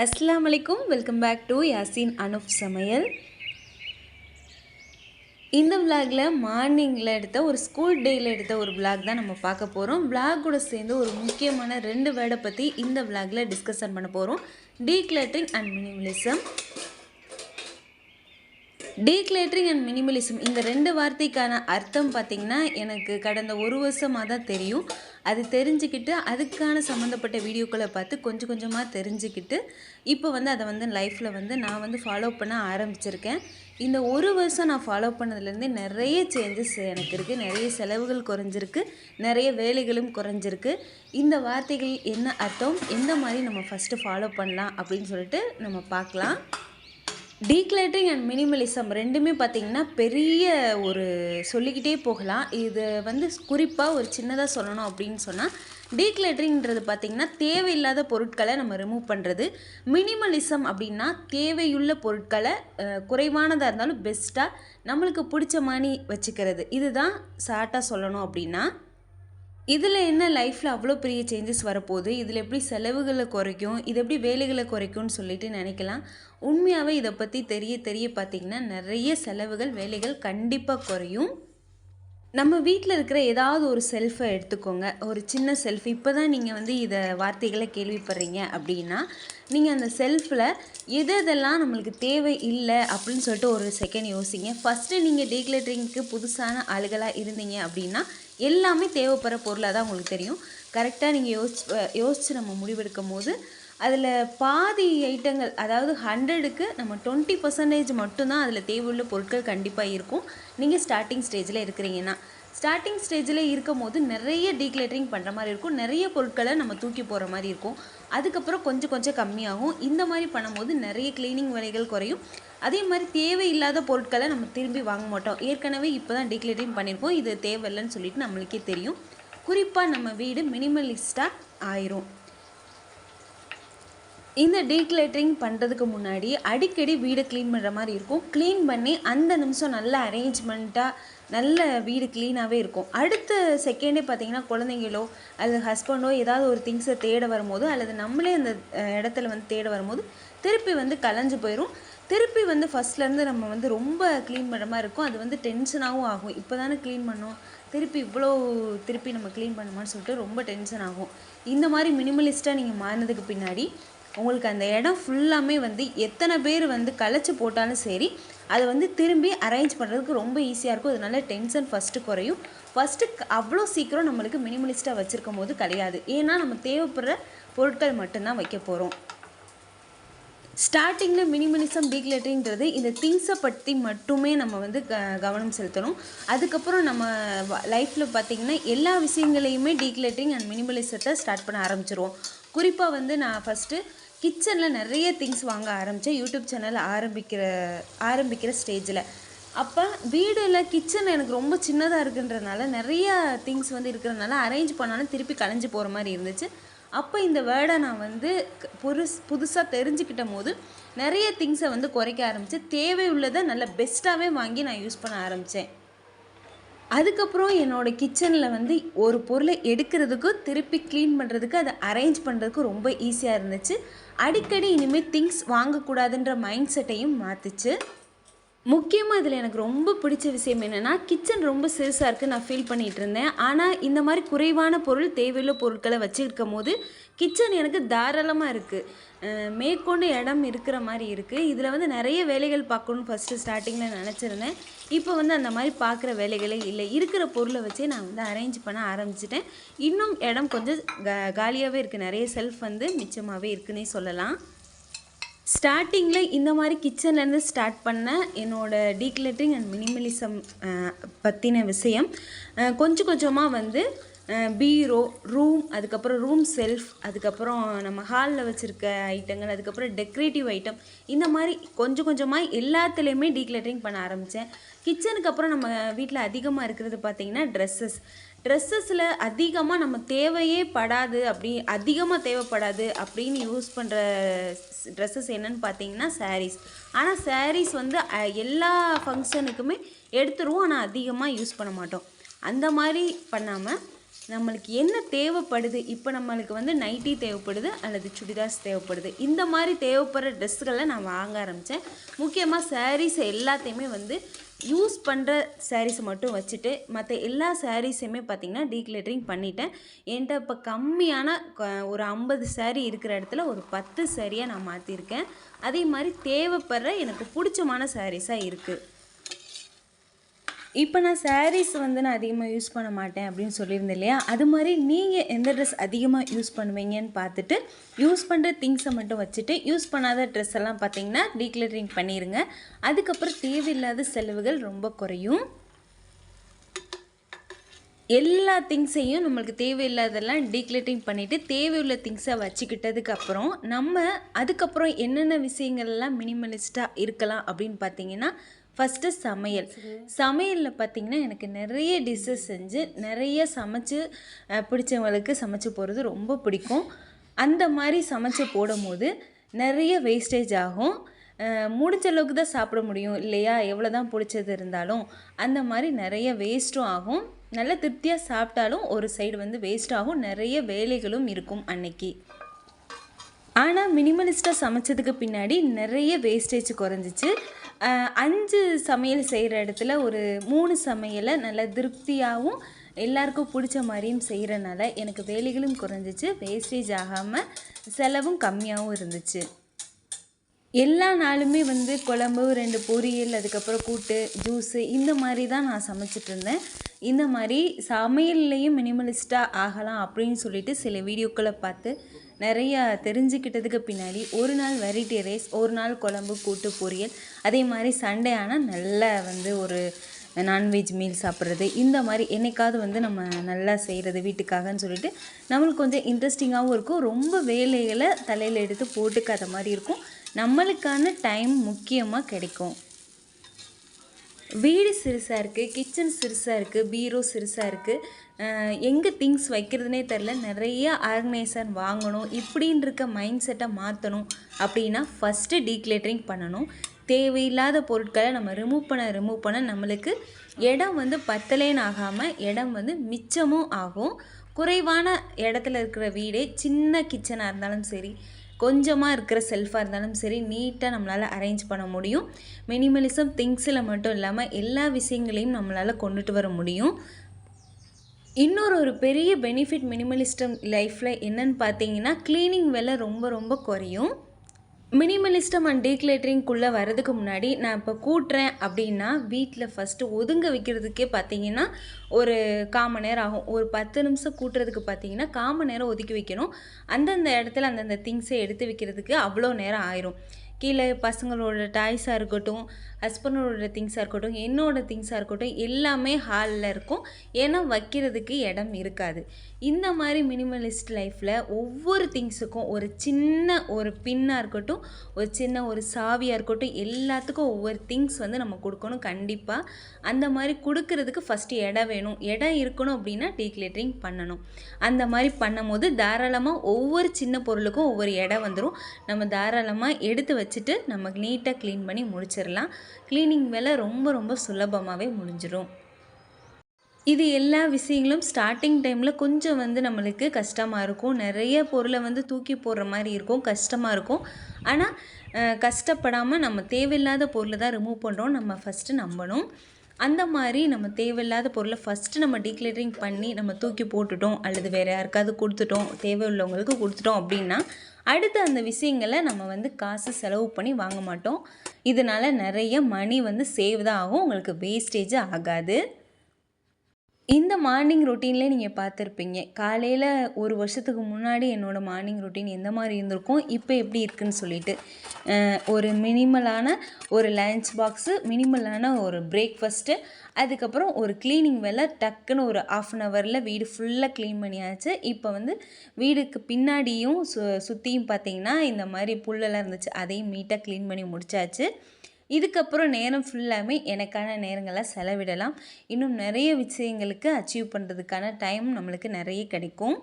அஸ்லாம் வலைக்கும் welcome back to Yasin Anup சமையல் இந்த விளாகில் மார்னிங்கில் எடுத்த ஒரு ஸ்கூல் டேயில் எடுத்த ஒரு விளாக் தான் நம்ம பார்க்க போகிறோம் விலாகோட சேர்ந்து ஒரு முக்கியமான ரெண்டு வேர்டை பற்றி இந்த விளாகில் டிஸ்கஷன் பண்ண போகிறோம் decluttering and minimalism decluttering and minimalism இந்த ரெண்டு வார்த்தைக்கான அர்த்தம் பார்த்திங்கன்னா எனக்கு கடந்த ஒரு வருஷமாக தான் தெரியும். அது தெரிஞ்சுக்கிட்டு அதுக்கான சம்மந்தப்பட்ட வீடியோக்களை பார்த்து கொஞ்சம் கொஞ்சமாக தெரிஞ்சுக்கிட்டு இப்போ வந்து அதை வந்து லைஃப்பில் வந்து நான் வந்து ஃபாலோ பண்ண ஆரம்பிச்சிருக்கேன். இந்த ஒரு வருஷம் நான் ஃபாலோ பண்ணதுலேருந்து நிறைய சேஞ்சஸ் எனக்கு இருக்குது நிறைய செலவுகள் குறைஞ்சிருக்கு. நிறைய வேலைகளும் குறைஞ்சிருக்கு. இந்த வார்த்தைகள் என்ன அர்த்தம்? எந்த மாதிரி நம்ம ஃபஸ்ட்டு ஃபாலோ பண்ணலாம் அப்படின்னு சொல்லிட்டு நம்ம பார்க்கலாம். டீக்ளேட்டரிங் அண்ட் மினிமலிசம் ரெண்டுமே பார்த்திங்கன்னா பெரிய ஒரு சொல்லிக்கிட்டே போகலாம். இது வந்து குறிப்பாக ஒரு சின்னதாக சொல்லணும் அப்படின்னு சொன்னால் டீக்ளேட்டரிங்கிறது பார்த்திங்கன்னா தேவையில்லாத பொருட்களை நம்ம ரிமூவ் பண்ணுறது மினிமலிசம் அப்படின்னா தேவையுள்ள பொருட்களை குறைவானதாக இருந்தாலும் பெஸ்ட்டாக நம்மளுக்கு பிடிச்ச மாதிரி வச்சுக்கிறது. இதுதான் ஷார்ட்டாக சொல்லணும் அப்படின்னா இதில் என்ன லைஃப்பில் அவ்வளோ பெரிய சேஞ்சஸ் வரப்போகுது? இதில் எப்படி செலவுகளை குறைக்கும்? இது எப்படி வேலைகளை குறைக்கும்னு சொல்லிட்டு நினைக்கலாம். உண்மையாகவே இதை பற்றி தெரிய தெரிய பார்த்திங்கன்னா நிறைய செலவுகள் வேலைகள் கண்டிப்பாக குறையும். நம்ம வீட்டில் இருக்கிற ஏதாவது ஒரு செல்ஃபை எடுத்துக்கோங்க. ஒரு சின்ன செல்ஃப் இப்போ தான் நீங்கள் வந்து இதை வார்த்தைகளை கேள்விப்படுறீங்க அப்படின்னா நீங்கள் அந்த செல்ஃபில் எது எதெல்லாம் நம்மளுக்கு தேவை இல்லை அப்படின்னு சொல்லிட்டு ஒரு செகண்ட் யோசிங்க. ஃபஸ்ட்டு நீங்கள் டீக்ளேட்டரிங்க்கு புதுசான ஆளுகளாக இருந்தீங்க அப்படின்னா எல்லாமே தேவைப்படுற பொருளாக தான் உங்களுக்கு தெரியும். கரெக்டாக நீங்கள் யோசிச்சு யோசித்து நம்ம முடிவெடுக்கும் போது அதில் பாதி ஐட்டங்கள் அதாவது ஹண்ட்ரடுக்கு நம்ம டுவெண்ட்டி பர்சன்டேஜ் மட்டும்தான் அதில் தேவையுள்ள பொருட்கள் கண்டிப்பாக இருக்கும். நீங்கள் ஸ்டார்டிங் ஸ்டேஜில் இருக்கிறீங்கன்னா. ஸ்டார்டிங் ஸ்டேஜில் இருக்கும் போது நிறைய டீக்ளேட்டரிங் பண்ணுற மாதிரி இருக்கும். நிறைய பொருட்களை நம்ம தூக்கி போகிற மாதிரி இருக்கும். அதுக்கப்புறம் கொஞ்சம் கொஞ்சம் கம்மியாகும். இந்த மாதிரி பண்ணும்போது நிறைய க்ளீனிங் வேலைகள் குறையும். அதே மாதிரி தேவையில்லாத பொருட்களை நம்ம திரும்பி வாங்க மாட்டோம். ஏற்கனவே இப்போ தான் டீக்ளேட்டரிங் பண்ணியிருக்கோம். இது தேவையில்லைன்னு சொல்லிட்டு நம்மளுக்கே தெரியும். குறிப்பாக நம்ம வீடு மினிமலிஸ்டாக ஆயிரும். இந்த டீக்ளேட்டரிங் பண்ணுறதுக்கு முன்னாடி அடிக்கடி வீடு க்ளீன் பண்ணுற மாதிரி இருக்கும். க்ளீன் பண்ணி அந்த நிமிஷம் நல்ல அரேஞ்ச்மெண்ட்டாக நல்ல வீடு க்ளீனாகவே இருக்கும். அடுத்த செகண்டே பார்த்தீங்கன்னா குழந்தைங்களோ அல்லது ஹஸ்பண்டோ ஏதாவது ஒரு திங்ஸை தேட வரும்போது அல்லது நம்மளே அந்த இடத்துல வந்து தேட வரும்போது திருப்பி வந்து கலைஞ்சு போயிடும் திருப்பி வந்து ஃபஸ்ட்லேருந்து நம்ம வந்து ரொம்ப க்ளீன் பண்ணுற மாதிரி இருக்கும். அது வந்து டென்ஷனாகவும் ஆகும். இப்போ தானே க்ளீன் பண்ணோம். திருப்பி இவ்வளோ திருப்பி நம்ம க்ளீன் பண்ணுமான்னு சொல்லிட்டு ரொம்ப டென்ஷன் ஆகும். இந்த மாதிரி மினிமலிஸ்ட்டாக நீங்கள் மாறினதுக்கு பின்னாடி உங்களுக்கு அந்த இடம் ஃபுல்லாமே வந்து எத்தனை பேர் வந்து களைச்சி போட்டாலும் சரி அதை வந்து திரும்பி அரேஞ்ச் பண்ணுறதுக்கு ரொம்ப ஈஸியாக இருக்கும். அதனால டென்ஷன் ஃபஸ்ட்டு குறையும். ஃபஸ்ட்டு அவ்வளோ சீக்கிரம் நம்மளுக்கு மினிமலிஸ்ட்டாக வச்சுருக்கும் போது கிடையாது. ஏன்னா நம்ம தேவைப்படுற பொருட்கள் மட்டும்தான் வைக்க போகிறோம் ஸ்டார்டிங்கில் மினிமலிசம் டீக்ளேட்டரிங்கிறது இந்த திங்ஸை பற்றி மட்டுமே நம்ம வந்து க கவனம் செலுத்தணும். அதுக்கப்புறம் நம்ம லைஃப்பில் பார்த்திங்கன்னா எல்லா விஷயங்களையுமே டீக்ளேட்டரிங் அண்ட் மினிமலிசத்தை ஸ்டார்ட் பண்ண ஆரம்பிச்சிருவோம். குறிப்பாக வந்து நான் ஃபஸ்ட்டு கிச்சனில் நிறைய திங்ஸ் வாங்க ஆரம்பித்தேன் யூடியூப் சேனல் ஆரம்பிக்கிற ஆரம்பிக்கிற ஸ்டேஜில் அப்போ வீடில் கிச்சன் எனக்கு ரொம்ப சின்னதாக இருக்குன்றதுனால நிறைய திங்ஸ் வந்து இருக்கிறதுனால அரேஞ்ச் பண்ணாலும் திருப்பி கலைஞ்சு போகிற மாதிரி இருந்துச்சு. அப்போ இந்த வேர்டை நான் வந்து புதுஸ் புதுசாக தெரிஞ்சுக்கிட்ட போது நிறைய திங்ஸை வந்து குறைக்க ஆரம்பித்து தேவை உள்ளதை நல்ல பெஸ்ட்டாகவே வாங்கி நான் யூஸ் பண்ண ஆரம்பித்தேன் அதுக்கப்புறம் என்னோடய கிச்சனில் வந்து ஒரு பொருளை எடுக்கிறதுக்கும் திருப்பி க்ளீன் பண்ணுறதுக்கு அதை அரேஞ்ச் பண்ணுறதுக்கு ரொம்ப ஈஸியாக இருந்துச்சு. அடிக்கடி இனிமேல் திங்ஸ் வாங்கக்கூடாதுன்ற மைண்ட் செட்டையும் மாற்றுச்சு முக்கியமாக இதில் எனக்கு ரொம்ப பிடிச்ச விஷயம் என்னென்னா கிச்சன் ரொம்ப சிறுசாக இருக்குது நான் ஃபீல் பண்ணிகிட்டு இருந்தேன். ஆனால் இந்த மாதிரி குறைவான பொருள் தேவையுள்ள பொருட்களை வச்சுருக்கும் போது கிச்சன் எனக்கு தாராளமாக இருக்குது மேற்கொண்டு இடம் இருக்கிற மாதிரி இருக்குது இதில் வந்து நிறைய வேலைகள் பார்க்கணும்னு ஃபஸ்ட்டு ஸ்டார்டிங்கில் நினச்சிருந்தேன். இப்போ வந்து அந்த மாதிரி பார்க்குற வேலைகளே இல்லை. இருக்கிற பொருளை வச்சே நான் வந்து அரேஞ்ச் பண்ண ஆரம்பிச்சிட்டேன். இன்னும் இடம் கொஞ்சம் கா காலியாகவே இருக்குது நிறைய செல்ஃப் வந்து மிச்சமாகவே இருக்குன்னே சொல்லலாம். ஸ்டார்டிங்கில் இந்த மாதிரி கிச்சன்லேருந்து ஸ்டார்ட் பண்ண என்னோட டீக்ளேட்டரிங் அண்ட் மினிமலிசம் பற்றின விஷயம். கொஞ்சம் கொஞ்சமாக வந்து பீரோ ரூம் அதுக்கப்புறம் ரூம் செல்ஃப் அதுக்கப்புறம் நம்ம ஹாலில் வச்சுருக்க ஐட்டங்கள் அதுக்கப்புறம் டெக்கரேட்டிவ் ஐட்டம் இந்த மாதிரி கொஞ்சம் கொஞ்சமாக எல்லாத்துலேயுமே டீக்ளட்டரிங் பண்ண ஆரம்பித்தேன் கிச்சனுக்கு அப்புறம் நம்ம வீட்டில் அதிகமாக இருக்கிறது பார்த்திங்கன்னா ட்ரெஸ்ஸஸ் ட்ரெஸ்ஸஸில் அதிகமாக நம்ம தேவையே படாது அப்படி அதிகமாக தேவைப்படாது அப்படின்னு யூஸ் பண்ணுற ட்ரெஸ்ஸஸ் என்னன்னு பார்த்தீங்கன்னா சாரீஸ் ஆனால் சாரீஸ் வந்து எல்லா ஃபங்க்ஷனுக்குமே எடுத்துருவோம் ஆனால் அதிகமாக யூஸ் பண்ண மாட்டோம். அந்த மாதிரி பண்ணாமல் நம்மளுக்கு என்ன தேவைப்படுது? இப்போ நம்மளுக்கு வந்து நைட்டி தேவைப்படுது அல்லது சுடிதார்ஸ் தேவைப்படுது. இந்த மாதிரி தேவைப்படுற ட்ரெஸ்ஸுகளை நான் வாங்க ஆரம்பித்தேன் முக்கியமாக சாரீஸ் எல்லாத்தையுமே வந்து யூஸ் பண்ணுற சாரீஸை மட்டும் வச்சுட்டு மற்ற எல்லா சாரீஸையுமே பார்த்திங்கன்னா டீக்ளேட்டரிங் பண்ணிட்டேன். என்கிட்ட இப்போ கம்மியான ஒரு ஐம்பது சாரீ இருக்கிற இடத்துல ஒரு பத்து சாரியாக நான் மாற்றிருக்கேன் அதே மாதிரி தேவைப்படுற எனக்கு பிடிச்சமான சாரீஸாக இருக்குது இப்போ நான் சாரீஸ் வந்து நான் அதிகமாக யூஸ் பண்ண மாட்டேன் அப்படின்னு சொல்லியிருந்தேன் இல்லையா? அது மாதிரி நீங்கள் எந்த ட்ரெஸ் அதிகமாக யூஸ் பண்ணுவீங்கன்னு பார்த்துட்டு யூஸ் பண்ணுற திங்ஸை மட்டும் வச்சுட்டு யூஸ் பண்ணாத ட்ரெஸ் எல்லாம் பார்த்தீங்கன்னா டீக்ளரிங் பண்ணிடுங்க அதுக்கப்புறம் தேவையில்லாத செலவுகள் ரொம்ப குறையும். எல்லா திங்ஸையும் நம்மளுக்கு தேவையில்லாதெல்லாம் டீக்ளேட்டிங் பண்ணிவிட்டு தேவையுள்ள திங்ஸை வச்சுக்கிட்டதுக்கு அப்புறம் நம்ம அதுக்கப்புறம் என்னென்ன விஷயங்கள்லாம் மினிமலிஸ்ட்டாக இருக்கலாம் அப்படின்னு பார்த்தீங்கன்னா ஃபஸ்ட்டு சமையல். சமையலில் பார்த்தீங்கன்னா எனக்கு நிறைய டிஷ்ஷஸ் செஞ்சு நிறைய சமைச்சு பிடிச்சவங்களுக்கு சமைச்சு போகிறது ரொம்ப பிடிக்கும். அந்த மாதிரி சமைச்சு போடும்போது நிறைய வேஸ்டேஜ் ஆகும். முடிஞ்ச அளவுக்கு தான் சாப்பிட முடியும். இல்லையா? எவ்வளோ தான் பிடிச்சது இருந்தாலும் அந்த மாதிரி நிறைய வேஸ்ட்டும் ஆகும். நல்ல திருப்தியாக சாப்பிட்டாலும் ஒரு சைடு வந்து வேஸ்ட் ஆகும். நிறைய வேலைகளும் இருக்கும் அன்னைக்கு. ஆனால் மினிமலிஸ்ட்டாக சமைச்சதுக்கு பின்னாடி நிறைய வேஸ்டேஜ் குறைஞ்சிச்சு. அஞ்சு சமையல் செய்கிற இடத்துல ஒரு மூணு சமையலை நல்ல திருப்தியாகவும் எல்லாருக்கும் பிடிச்ச மாதிரியும் செய்கிறனால எனக்கு வேலைகளும் குறைஞ்சிச்சு. வேஸ்டேஜ் ஆகாமல் செலவும் கம்மியாகவும் இருந்துச்சு. எல்லா நாளுமே வந்து குழம்பு ரெண்டு பொரியல் அதுக்கப்புறம் கூட்டு ஜூஸு இந்த மாதிரி தான் நான் சமைச்சிட்டு இருந்தேன். இந்த மாதிரி சமையல்லையும் மினிமலிஸ்ட்டாக ஆகலாம் அப்படின்னு சொல்லிட்டு சில வீடியோக்களை பார்த்து நிறையா தெரிஞ்சுக்கிட்டதுக்கு பின்னாடி ஒரு நாள் வெரைட்டி ரைஸ் ஒரு நாள் குழம்பு கூட்டு பொரியல் அதே மாதிரி சண்டே ஆனால் நல்லா வந்து ஒரு நான்வெஜ் மீல் சாப்பிட்றது. இந்த மாதிரி என்னைக்காவது வந்து நம்ம நல்லா செய்கிறது வீட்டுக்காகன்னு சொல்லிட்டு நம்மளுக்கு கொஞ்சம் இன்ட்ரெஸ்டிங்காகவும் இருக்கும். ரொம்ப வேலைகளை தலையில் எடுத்து போட்டுக்காத மாதிரி இருக்கும். நம்மளுக்கான டைம் முக்கியமாக கிடைக்கும். வீடு சிறுசாக இருக்குது கிச்சன் சிறுசாக இருக்குது பீரோ சிறுசாக இருக்குது எங்கே திங்ஸ் வைக்கிறதுனே தெரில நிறைய ஆர்கனைசர் வாங்கணும் இப்படின்னு இருக்க மைண்ட் செட்டை மாற்றணும் அப்படின்னா ஃபஸ்ட்டு டீக்ளேட்டரிங் பண்ணணும். தேவையில்லாத பொருட்களை நம்ம ரிமூவ் பண்ண ரிமூவ் பண்ண நம்மளுக்கு இடம் வந்து பத்தலேன்னு ஆகாமல் இடம் வந்து மிச்சமும் ஆகும். குறைவான இடத்துல இருக்கிற வீடே சின்ன கிச்சனாக இருந்தாலும் சரி கொஞ்சமாக இருக்கிற செல்ஃபாக இருந்தாலும் சரி நீட்டாக நம்மளால் அரேஞ்ச் பண்ண முடியும். மினிமலிசம் திங்ஸில் மட்டும் இல்லாமல் எல்லா விஷயங்களையும் நம்மளால் கொண்டுட்டு வர முடியும். இன்னொரு ஒரு பெரிய பெனிஃபிட் மினிமலிஸ்டம் லைஃப்பில் என்னன்னு பார்த்தீங்கன்னா க்ளீனிங் வேலை ரொம்ப ரொம்ப குறையும். மினிமலிஸ்டம் அண்ட் டீக்ளேட்டரிங்குள்ளே வரதுக்கு முன்னாடி நான் இப்போ கூட்டுறேன் அப்படின்னா வீட்டில் ஃபஸ்ட்டு ஒதுங்க வைக்கிறதுக்கே பார்த்தீங்கன்னா ஒரு காம நேரம் ஆகும். ஒரு பத்து நிமிஷம் கூட்டுறதுக்கு பார்த்தீங்கன்னா காம நேரம் ஒதுக்கி வைக்கணும். அந்தந்த இடத்துல அந்தந்த திங்ஸை எடுத்து வைக்கிறதுக்கு அவ்வளோ நேரம் ஆயிரும். கீழே பசங்களோட டாய்ஸாக இருக்கட்டும் ஹஸ்பண்டோட திங்ஸாக இருக்கட்டும் என்னோட திங்ஸாக இருக்கட்டும் எல்லாமே ஹாலில் இருக்கும். ஏன்னா வைக்கிறதுக்கு இடம் இருக்காது. இந்த மாதிரி மினிமலிஸ்ட் லைஃப்பில் ஒவ்வொரு திங்ஸுக்கும் ஒரு சின்ன ஒரு பின்னாக இருக்கட்டும் ஒரு சின்ன ஒரு சாவியாக இருக்கட்டும் எல்லாத்துக்கும் ஒவ்வொரு திங்ஸ் வந்து நம்ம கொடுக்கணும் கண்டிப்பாக அந்த மாதிரி கொடுக்கறதுக்கு ஃபஸ்ட்டு இடம் வேணும். இடம் இருக்கணும் அப்படின்னா டீக்ளேட்டரிங் பண்ணணும். அந்த மாதிரி பண்ணும்போது தாராளமாக ஒவ்வொரு சின்ன பொருளுக்கும் ஒவ்வொரு இடம் வந்துடும் நம்ம தாராளமாக எடுத்து வச்சு வச்சுட்டு நம்ம நீட்டாக க்ளீன் பண்ணி முடிச்சிடலாம். க்ளீனிங் வேலை ரொம்ப ரொம்ப சுலபமாகவே முடிஞ்சிடும் இது எல்லா விஷயங்களும் ஸ்டார்டிங் டைமில் கொஞ்சம் வந்து நம்மளுக்கு கஷ்டமாக இருக்கும். நிறைய பொருளை வந்து தூக்கி போடுற மாதிரி இருக்கும் கஷ்டமாக இருக்கும். ஆனால் கஷ்டப்படாமல் நம்ம தேவையில்லாத பொருளை தான் ரிமூவ் பண்ணுறோம் நம்ம ஃபஸ்ட்டு நம்பணும். அந்த மாதிரி நம்ம தேவையில்லாத பொருளை ஃபஸ்ட்டு நம்ம டீக்ளரிங் பண்ணி நம்ம தூக்கி போட்டுட்டோம் அல்லது வேறு யாருக்காவது கொடுத்துட்டோம் தேவையுள்ளவங்களுக்கு கொடுத்துட்டோம் அப்படின்னா அடுத்து அந்த விஷயங்களை நம்ம வந்து காசு செலவு பண்ணி வாங்க மாட்டோம். இதனால் நிறைய மணி வந்து சேவ் தான் ஆகும். உங்களுக்கு வேஸ்டேஜ் ஆகாது. இந்த மார்னிங் ரொட்டீன்லேயே நீங்கள் பார்த்துருப்பீங்க. காலையில் ஒரு வருஷத்துக்கு முன்னாடி என்னோடய மார்னிங் ரொட்டீன் எந்த மாதிரி இருந்திருக்கும்? இப்போ எப்படி இருக்குன்னு சொல்லிட்டு. ஒரு மினிமலான ஒரு லஞ்ச் பாக்ஸு மினிமலான ஒரு பிரேக்ஃபஸ்ட்டு அதுக்கப்புறம் ஒரு க்ளீனிங் வேலை டக்குன்னு ஒரு ஆஃப் அன் ஹவரில் வீடு ஃபுல்லாக க்ளீன் பண்ணியாச்சு. இப்போ வந்து வீடுக்கு பின்னாடியும் சு சுற்றியும் பார்த்தீங்கன்னா இந்த மாதிரி புல்லெல்லாம் இருந்துச்சு. அதையும் நீட்டாக க்ளீன் பண்ணி முடிச்சாச்சு. இதுக்கப்புறம் நேரம் ஃபுல்லாமே எனக்கான நேரங்களை செலவிடலாம். இன்னும் நிறைய விஷயங்களுக்கு அச்சீவ் பண்ணுறதுக்கான டைம் நம்மளுக்கு நிறைய கிடைக்கும்.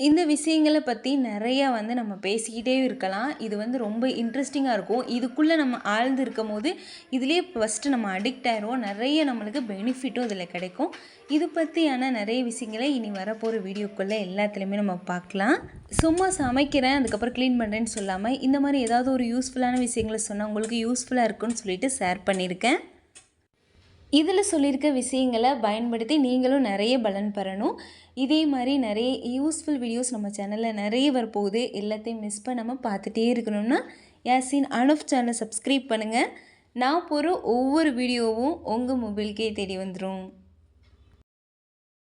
இந்த விஷயங்களை பற்றி நிறையா வந்து நம்ம பேசிக்கிட்டே இருக்கலாம். இது வந்து ரொம்ப இன்ட்ரெஸ்டிங்காக இருக்கும். இதுக்குள்ளே நம்ம ஆழ்ந்து இருக்கும் போது இதுலேயே ஃபஸ்ட்டு நம்ம அடிக்ட் ஆயிடுவோம் நிறைய நம்மளுக்கு பெனிஃபிட்டும் இதில் கிடைக்கும். இது பற்றியான நிறைய விஷயங்களை இனி வரப்போகிற வீடியோக்குள்ளே எல்லாத்துலேயுமே நம்ம பார்க்கலாம். சும்மா சமைக்கிறேன் அதுக்கப்புறம் க்ளீன் பண்ணுறேன்னு சொல்லாமல் இந்த மாதிரி ஏதாவது ஒரு யூஸ்ஃபுல்லான விஷயங்களை சொன்னால் உங்களுக்கு யூஸ்ஃபுல்லாக இருக்குன்னு சொல்லிட்டு ஷேர் பண்ணியிருக்கேன். இதில் சொல்லியிருக்க விஷயங்களை பயன்படுத்தி நீங்களும் நிறைய பலன் பெறணும். இதே மாதிரி நிறைய யூஸ்ஃபுல் வீடியோஸ் நம்ம சேனலில் நிறைய வரப்போகுது. எல்லாத்தையும் மிஸ் பண்ணாமல் பார்த்துட்டே இருக்கணும்னா யாசின் அனுஃப் சேனலை சப்ஸ்கிரைப் பண்ணுங்கள் நான் போகிற ஒவ்வொரு வீடியோவும் உங்கள் மொபைலுக்கே தேடி வந்துடும்